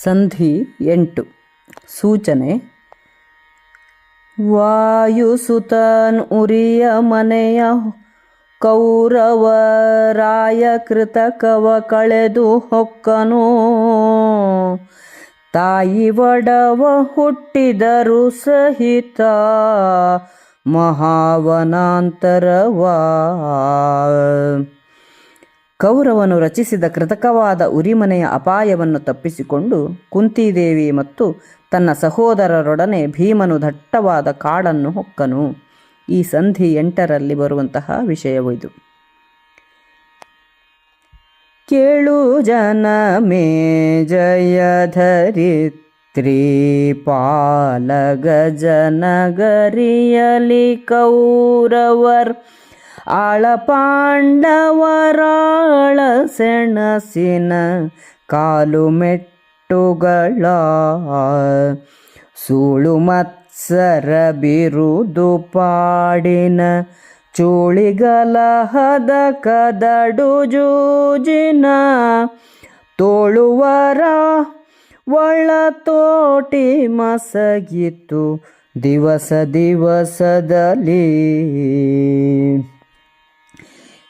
ಸಂಧಿ ಎಂಟು. ಸೂಚನೆ. ವಾಯುಸುತನ್ ಉರಿಯ ಮನೆಯ ಕೌರವರಾಯ ಕೃತಕವ ಕಳೆದು ಹೊಕ್ಕನು. ತಾಯಿ ಒಡವ ಹುಟ್ಟಿದರು ಸಹಿತ ಮಹಾವನಾಂತರವಾ. ಕೌರವನು ರಚಿಸಿದ ಕೃತಕವಾದ ಉರಿಮನೆಯ ಅಪಾಯವನ್ನು ತಪ್ಪಿಸಿಕೊಂಡು ಕುಂತಿದೇವಿ ಮತ್ತು ತನ್ನ ಸಹೋದರರೊಡನೆ ಭೀಮನು ದಟ್ಟವಾದ ಕಾಡನ್ನು ಹೊಕ್ಕನು. ಈ ಸಂಧಿ ಎಂಟರಲ್ಲಿ ಬರುವಂತಹ ವಿಷಯವಿದು ಕೇಳು ಜನ ಮೇ ಜಯಧರಿತ್ರಿ ಪಾಲಗ ಜನಗರಿಯಲಿ ಕೌರವರ್ ಆಳ ಪಾಂಡವರಾಳ ಸೆಣಸಿನ ಕಾಲು ಮೆಟ್ಟುಗಳ ಸೂಳು ಮತ್ಸರ ಬಿರುದು ಪಾಡಿನ ಚೂಳಿಗಲಹದ ಕದಡು ಜೂಜಿನ ತೋಳುವರ ಒಳ ತೋಟಿ ಮಸಗಿತು ದಿವಸ ದಿವಸದಲ್ಲಿ.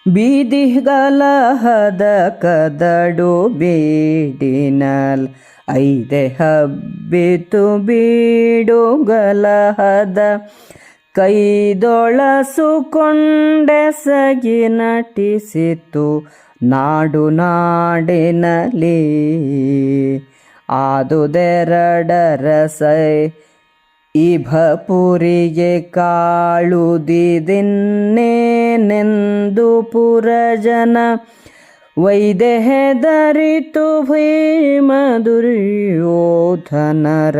ಬೀದಿಗಲಹದ ಕದಡು ಬೀಡಿನಲ್. ಐದೆ ಹಬ್ಬಿತು ಬೀಡುಗಲಹದ ಕೈದೊಳಸುಕೊಂಡೆಸಗಿ ನಟಿಸಿತು ನಾಡು ನಾಡಿನಲ್ಲಿ. ಆದುದೆರಡರ ಸೈ ಇಭಪುರಿಗೆ ಕಾಳುದಿದಿನ್ನೇನೆಂದು ಪುರಜನ ವೈದೆಹೆದರಿತು ಭೀಮ ದುರ್ಯೋಧನರ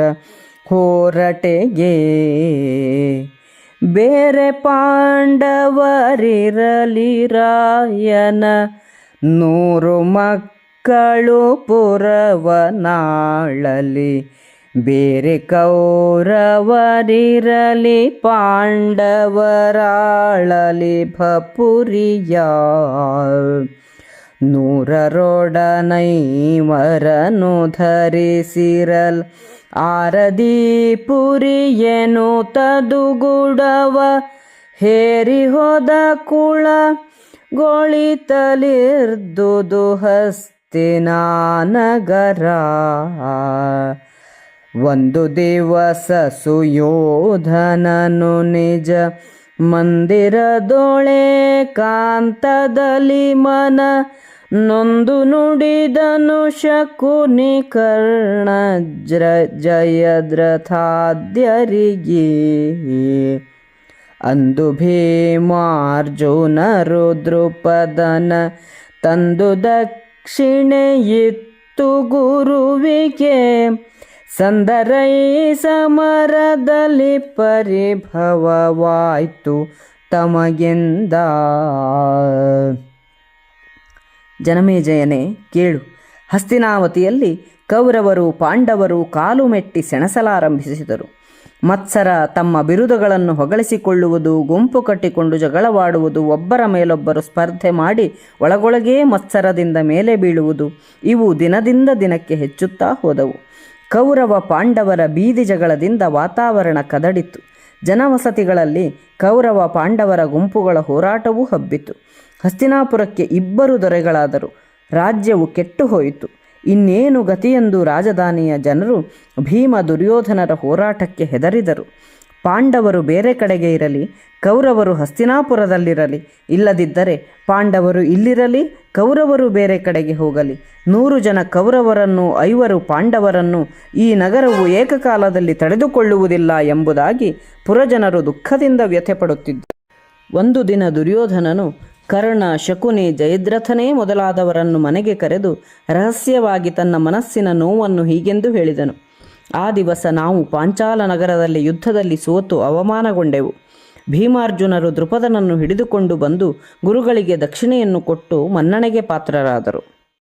ಹೋರಟೆಗೆ. ಬೇರೆ ಪಾಂಡವರಿರಲಿ ರಾಯನ ನೂರು ಮಕ್ಕಳು ಪುರವನಾಳಲಿ ಬೇರೆ ಕೌರವರಿರಲಿ, ಪಾಂಡವರಾಳಲಿ ಭಪುರಿಯ ನೂರರೊಡನೈವರನು ಧರಿಸಿರಲ್ ಆರದಿ ಪುರಿಯನು ತದುಗುಡವ ಹೇರಿ ಹೋದ ಕುಳ ಗೋಳಿತಲಿರ್ದುದು ಹಸ್ತಿನ ನಗರ ಒಂದು ದಿವಸ ಸುಯೋಧನನು ನಿಜ ಮಂದಿರದೊಳೆ ಕಾಂತದಲ್ಲಿ ಮನ ನೊಂದು ನುಡಿದನು ಶಕುನಿ ಕರ್ಣ ಜ್ರ ಜಯದ್ರಥಾದ್ಯರಿಗೆ. ಅಂದು ಭೀಮಾರ್ಜುನ ರುದ್ರಪದನ ತಂದು ದಕ್ಷಿಣೆಯಿತ್ತು ಗುರುವಿಗೆ. ಸಂದರೈ ಸಮರದಲ್ಲಿ ಪರಿಭವವಾಯ್ತು ತಮಗೆಂದ. ಜನಮೇಜಯನೇ ಕೇಳು. ಹಸ್ತಿನಾವತಿಯಲ್ಲಿ ಕೌರವರು ಪಾಂಡವರು ಕಾಲು ಮೆಟ್ಟಿ ಸೆಣಸಲಾರಂಭಿಸಿದರು. ಮತ್ಸರ ತಮ್ಮ ಬಿರುದುಗಳನ್ನು ಹೊಗಳಿಸಿಕೊಳ್ಳುವುದು, ಗುಂಪು ಕಟ್ಟಿಕೊಂಡು ಜಗಳವಾಡುವುದು, ಒಬ್ಬರ ಮೇಲೊಬ್ಬರು ಸ್ಪರ್ಧೆ ಮಾಡಿ ಒಳಗೊಳಗೇ ಮತ್ಸರದಿಂದ ಮೇಲೆ ಬೀಳುವುದು, ಇವು ದಿನದಿಂದ ದಿನಕ್ಕೆ ಹೆಚ್ಚುತ್ತಾ ಹೋದವು. ಕೌರವ ಪಾಂಡವರ ಬೀದಿ ಜಗಳದಿಂದ ವಾತಾವರಣ ಕದಡಿತು. ಜನವಸತಿಗಳಲ್ಲಿ ಕೌರವ ಪಾಂಡವರ ಗುಂಪುಗಳ ಹೋರಾಟವೂ ಹಬ್ಬಿತು. ಹಸ್ತಿನಾಪುರಕ್ಕೆ ಇಬ್ಬರು ದೊರೆಗಳಾದರು. ರಾಜ್ಯವು ಕೆಟ್ಟು ಹೋಯಿತು. ಇನ್ನೇನು ಗತಿಯೆಂದು ರಾಜಧಾನಿಯ ಜನರು ಭೀಮ ದುರ್ಯೋಧನರ ಹೋರಾಟಕ್ಕೆ ಹೆದರಿದರು. ಪಾಂಡವರು ಬೇರೆ ಕಡೆಗೆ ಇರಲಿ, ಕೌರವರು ಹಸ್ತಿನಾಪುರದಲ್ಲಿರಲಿ. ಇಲ್ಲದಿದ್ದರೆ ಪಾಂಡವರು ಇಲ್ಲಿರಲಿ, ಕೌರವರು ಬೇರೆ ಕಡೆಗೆ ಹೋಗಲಿ. ನೂರು ಜನ ಕೌರವರನ್ನು ಐವರು ಪಾಂಡವರನ್ನು ಈ ನಗರವು ಏಕಕಾಲದಲ್ಲಿ ತಡೆದುಕೊಳ್ಳುವುದಿಲ್ಲ ಎಂಬುದಾಗಿ ಪುರಜನರು ದುಃಖದಿಂದ ವ್ಯಥೆಪಡುತ್ತಿದ್ದರು. ಒಂದು ದಿನ ದುರ್ಯೋಧನನು ಕರ್ಣ, ಶಕುನಿ, ಜಯದ್ರಥನೇ ಮೊದಲಾದವರನ್ನು ಮನೆಗೆ ಕರೆದು ರಹಸ್ಯವಾಗಿ ತನ್ನ ಮನಸ್ಸಿನ ನೋವನ್ನು ಹೀಗೆಂದು ಹೇಳಿದನು. ಆ ದಿವಸ ನಾವು ಪಾಂಚಾಲ ನಗರದಲ್ಲಿ ಯುದ್ಧದಲ್ಲಿ ಸೋತು ಅವಮಾನಗೊಂಡೆವು. ಭೀಮಾರ್ಜುನರು ದೃಪದನನ್ನು ಹಿಡಿದುಕೊಂಡು ಬಂದು ಗುರುಗಳಿಗೆ ದಕ್ಷಿಣೆಯನ್ನು ಕೊಟ್ಟು ಮನ್ನಣೆಗೆ ಪಾತ್ರರಾದರು.